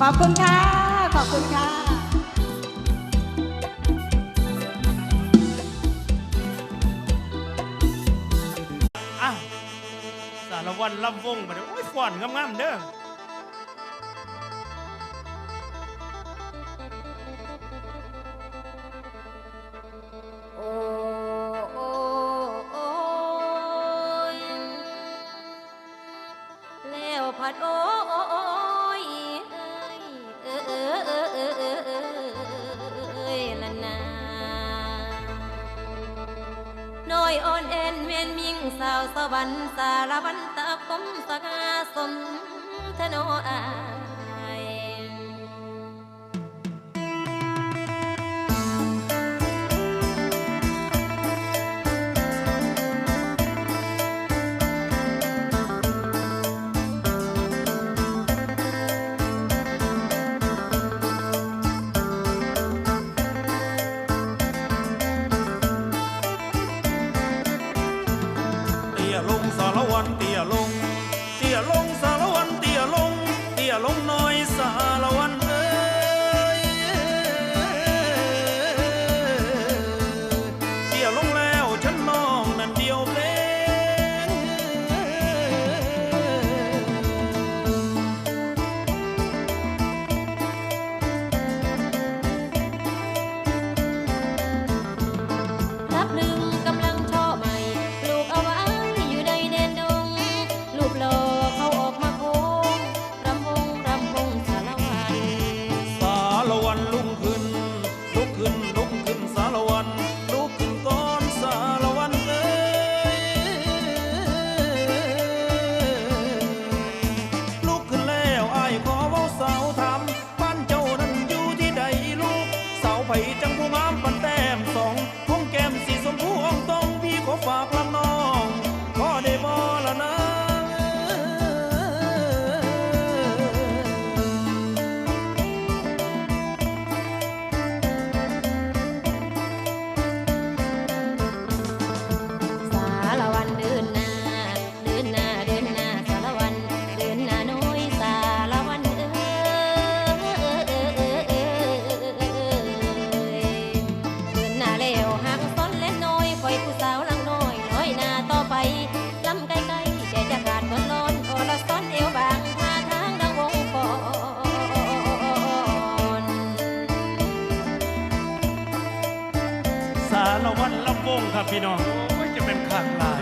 ขอบคุณค่ะ ขอบคุณค่ะอ้าวสารวัตรลำวงมาเด้อโอ้ยฟ้อนงามๆเด้อโอ้ยแล้วผัดโอ อ่อนเอ็นเวียนมิ่งสาวสวรรค์สารวันตะคมสกาสมทโนอา ละวันละวงครับพี่น้องไม่จะเป็นขาดลา